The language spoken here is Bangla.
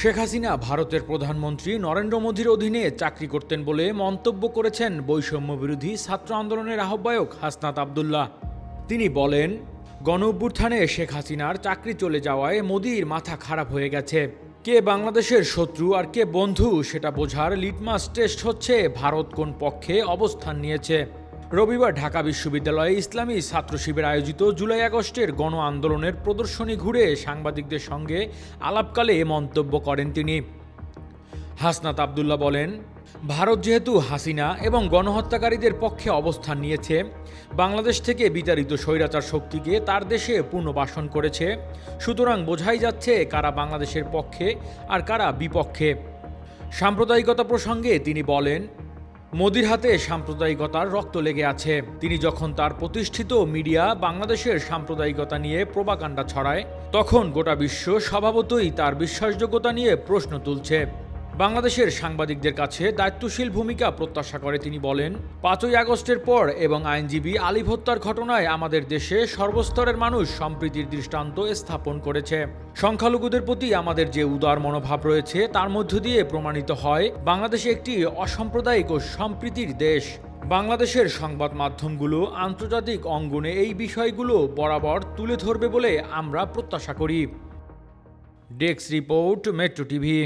শেখ হাসিনা ভারতের প্রধানমন্ত্রী নরেন্দ্র মোদীর অধীনে চাকরি করতেন বলে মন্তব্য করেছেন বৈষম্য বিরোধী ছাত্র আন্দোলনের আহ্বায়ক হাসনাত আবদুল্লাহ। তিনি বলেন গণ অভ্যুত্থানে শেখ হাসিনার চাকরি চলে যাওয়ায় মোদীর মাথা খারাপ হয়ে গেছে। কে বাংলাদেশের শত্রু আর কে বন্ধু সেটা বোঝার লিটমাস টেস্ট হচ্ছে ভারত কোন পক্ষে অবস্থান নিয়েছে। রবিবার ঢাকা বিশ্ববিদ্যালয়ে ইসলামী ছাত্র শিবির আয়োজিত জুলাই আগস্টের গণ আন্দোলনের প্রদর্শনী ঘুরে সাংবাদিকদের সঙ্গে আলাপকালে এ মন্তব্য করেন তিনি। হাসনাত আবদুল্লাহ বলেন, ভারত যেহেতু হাসিনা এবং গণহত্যাকারীদের পক্ষে অবস্থান নিয়েছে, বাংলাদেশ থেকে বিতাড়িত স্বৈরাচার শক্তিকে তার দেশে পুনর্বাসন করেছে, সুতরাং বোঝাই যাচ্ছে কারা বাংলাদেশের পক্ষে আর কারা বিপক্ষে। সাম্প্রদায়িকতা প্রসঙ্গে তিনি বলেন মোদির হাতে সাম্প্রদায়িকতার রক্ত লেগে আছে। তিনি যখন তার প্রতিষ্ঠিত মিডিয়া বাংলাদেশের সাম্প্রদায়িকতা নিয়ে প্রবাকাণ্ডা ছড়ায়, তখন গোটা বিশ্ব স্বভাবতই তার বিশ্বাসযোগ্যতা নিয়ে প্রশ্ন তুলছে। বাংলাদেশের সাংবাদিকদের কাছে দায়িত্বশীল ভূমিকা প্রত্যাশা করে তিনি বলেন, পাঁচই আগস্টের পর এবং আইনজীবী আলিফ হত্যার ঘটনায় আমাদের দেশে সর্বস্তরের মানুষ সম্প্রীতির দৃষ্টান্ত স্থাপন করেছে। সংখ্যালঘুদের প্রতি আমাদের যে উদার মনোভাব রয়েছে, তার মধ্য দিয়ে প্রমাণিত হয়, বাংলাদেশ একটি অসাম্প্রদায়িক ও সম্প্রীতির দেশ। বাংলাদেশের সংবাদ মাধ্যমগুলো আন্তর্জাতিক অঙ্গনে এই বিষয়গুলো বরাবর তুলে ধরবে বলে আমরা প্রত্যাশা করি। Desk report, metro TV.